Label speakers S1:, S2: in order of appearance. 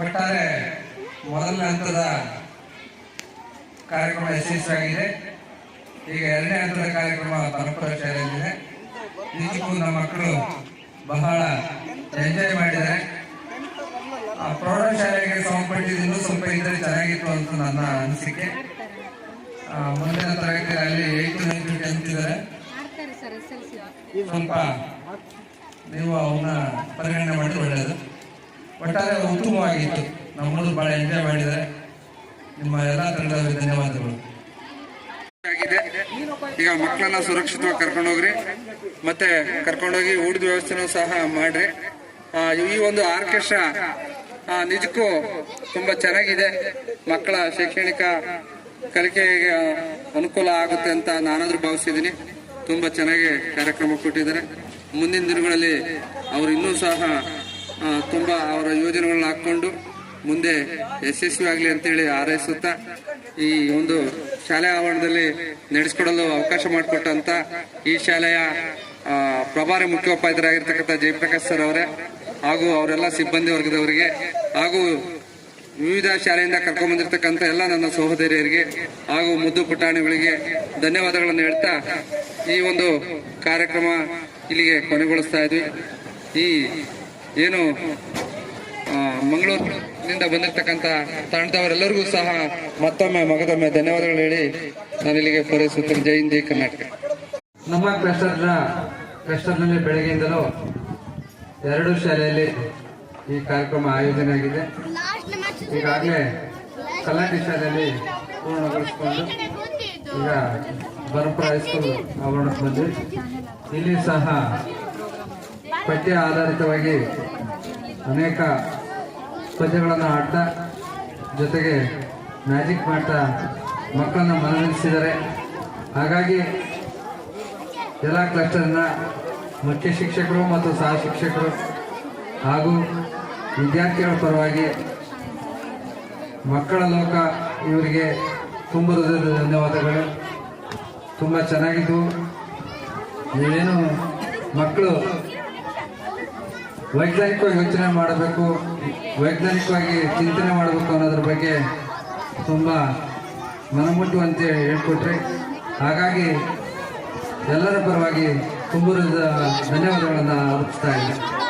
S1: ಒಟ್ಟಾರೆ ಮೊದಲನೇ ಹಂತದ ಕಾರ್ಯಕ್ರಮ ಯಶಸ್ವಿಯಾಗಿದೆ ಈಗ ಎರಡನೇ ಹಂತದ ಕಾರ್ಯಕ್ರಮ ಪರಸ್ಪರ ಶಾಲೆಯಲ್ಲಿದೆ ನಿಜಕ್ಕೂ ನಮ್ಮ ಮಕ್ಕಳು ಬಹಳ ಎಂಜಾಯ್ ಮಾಡಿದ್ದಾರೆ. ಆ ಪ್ರೌಢಶಾಲೆಗೆ ಸಂಬಂಧಪಟ್ಟಿದ್ದು ಸ್ವಲ್ಪ ಇದ್ರೆ ಚೆನ್ನಾಗಿತ್ತು ಅಂತ ನನ್ನ ಅನಿಸಿಕೆ. ಮುಂದಿನ ತರಗತಿಗಳಲ್ಲಿ ಏಯ್ತು ನೈನ್ತು ಟೆಂತ್ ಇದ್ದಾರೆ. ಸ್ವಲ್ಪ ನೀವು ಅವನ್ನ ಪರಿಗಣನೆ ಮಾಡಿದ್ರೆ ಒಳ್ಳೆಯದು ಒಟ್ಟಾರೆ ಉತ್ತಮವಾಗಿತ್ತು. ನಮ್ಮ ಹುಡುಗರು ಬಹಳ ಎಂಜಾಯ್ ಮಾಡಿದರೆ ನಿಮ್ಮ ಎಲ್ಲ ತಂಡದವರಿಗೆ ಧನ್ಯವಾದಗಳು.
S2: ಈಗ ಮಕ್ಕಳನ್ನ ಸುರಕ್ಷಿತವಾಗಿ ಕರ್ಕೊಂಡೋಗ್ರಿ ಮತ್ತೆ ಕರ್ಕೊಂಡೋಗಿ ಊಟದ ವ್ಯವಸ್ಥೆನೂ ಸಹ ಮಾಡ್ರಿ. ಈ ಒಂದು ಆರ್ಕೆಸ್ಟ್ರಾ ನಿಜಕ್ಕೂ ತುಂಬಾ ಚೆನ್ನಾಗಿದೆ. ಮಕ್ಕಳ ಶೈಕ್ಷಣಿಕ ಕಲಿಕೆಗೆ ಅನುಕೂಲ ಆಗುತ್ತೆ ಅಂತ ನಾನಾದ್ರೂ ಭಾವಿಸಿದ್ದೀನಿ. ತುಂಬಾ ಚೆನ್ನಾಗಿ ಕಾರ್ಯಕ್ರಮ ಕೊಟ್ಟಿದ್ದಾರೆ. ಮುಂದಿನ ದಿನಗಳಲ್ಲಿ ಅವರು ಇನ್ನೂ ಸಹ ತುಂಬಾ ಅವರ ಯೋಜನೆಗಳನ್ನ ಹಾಕ್ಕೊಂಡು ಮುಂದೆ ಯಶಸ್ವಿ ಆಗಲಿ ಅಂತೇಳಿ ಹಾರೈಸುತ್ತಾ ಈ ಒಂದು ಶಾಲೆ ಆವರಣದಲ್ಲಿ ನಡೆಸ್ಕೊಡಲು ಅವಕಾಶ ಮಾಡಿಕೊಟ್ಟಂತ ಈ ಶಾಲೆಯ ಪ್ರಭಾರಿ ಮುಖ್ಯೋಪಾಧ್ಯಾಯರಾಗಿರ್ತಕ್ಕಂಥ ಜಯಪ್ರಕಾಶ್ ಸರ್ ಅವರೇ ಹಾಗೂ ಅವರೆಲ್ಲ ಸಿಬ್ಬಂದಿ ವರ್ಗದವರಿಗೆ ಹಾಗೂ ವಿವಿಧ ಶಾಲೆಯಿಂದ ಕರ್ಕೊಂಡ್ಬಂದಿರ್ತಕ್ಕಂಥ ಎಲ್ಲ ನನ್ನ ಸಹೋದರಿಯರಿಗೆ ಹಾಗೂ ಮುದ್ದು ಪುಟಾಣಿಗಳಿಗೆ ಧನ್ಯವಾದಗಳನ್ನು ಹೇಳ್ತಾ ಈ ಒಂದು ಕಾರ್ಯಕ್ರಮ ಇಲ್ಲಿಗೆ ಕೊನೆಗೊಳಿಸ್ತಾ ಇದ್ವಿ. ಈ ಏನು ಮಂಗಳೂರಿನಿಂದ ಬಂದಿರತಕ್ಕಂಥ ತಂಡದವರೆಲ್ಲರಿಗೂ ಸಹ ಮತ್ತೊಮ್ಮೆ ಮಗದೊಮ್ಮೆ ಧನ್ಯವಾದಗಳು ಹೇಳಿ ನಾನು ಇಲ್ಲಿಗೆ ಪೂರೈಸುತ್ತೇನೆ. ಜೈ ಹಿಂದಿ ಕರ್ನಾಟಕ.
S1: ನಮ್ಮ ಕ್ಲಸ್ಟರ್ನ ಕ್ಲಸ್ಟರ್ನಲ್ಲಿ ಬೆಳಗ್ಗೆಯಿಂದಲೂ ಎರಡು ಶಾಲೆಯಲ್ಲಿ ಈ ಕಾರ್ಯಕ್ರಮ ಆಯೋಜನೆ ಆಗಿದೆ. ಈಗಾಗಲೇ ಕಲ್ಲಾಟಿ ಶಾಲೆಯಲ್ಲಿ ಪೂರ್ಣಗೊಳಿಸಿಕೊಂಡು ಈಗ ಬರಪುರ ಹೈಸ್ಕೂಲ್ ಆವರಣಕ್ಕೆ ಬಂದ್ವಿ. ಇಲ್ಲಿ ಸಹ ಪಠ್ಯ ಆಧಾರಿತವಾಗಿ ಅನೇಕ ಪದ್ಯಗಳನ್ನು ಆಡ್ತಾ ಜೊತೆಗೆ ಮ್ಯಾಜಿಕ್ ಮಾಡ್ತಾ ಮಕ್ಕಳನ್ನು ಮನರಂಜಿಸಿದ್ದಾರೆ ಹಾಗಾಗಿ ಎಲ್ಲ ಕ್ಲಸ್ಟರ್ನ ಮುಖ್ಯ ಶಿಕ್ಷಕರು ಮತ್ತು ಸಹ ಶಿಕ್ಷಕರು ಹಾಗೂ ವಿದ್ಯಾರ್ಥಿಗಳ ಪರವಾಗಿ ಮಕ್ಕಳ ಲೋಕ ಇವರಿಗೆ ತುಂಬ ಧನ್ಯವಾದಗಳು. ತುಂಬ ಚೆನ್ನಾಗಿದ್ದು. ನೀವೇನು ಮಕ್ಕಳು ವೈಜ್ಞಾನಿಕವಾಗಿ ಯೋಚನೆ ಮಾಡಬೇಕು, ವೈಜ್ಞಾನಿಕವಾಗಿ ಚಿಂತನೆ ಮಾಡಬೇಕು ಅನ್ನೋದ್ರ ಬಗ್ಗೆ ತುಂಬ ಮನಮುಟ್ಟುವಂತೆ ಹೇಳ್ಕೊಟ್ರಿ, ಹಾಗಾಗಿ ಎಲ್ಲರ ಪರವಾಗಿ ತುಂಬ ಧನ್ಯವಾದಗಳನ್ನು ಅರ್ಪಿಸ್ತಾ ಇದ್ದೀನಿ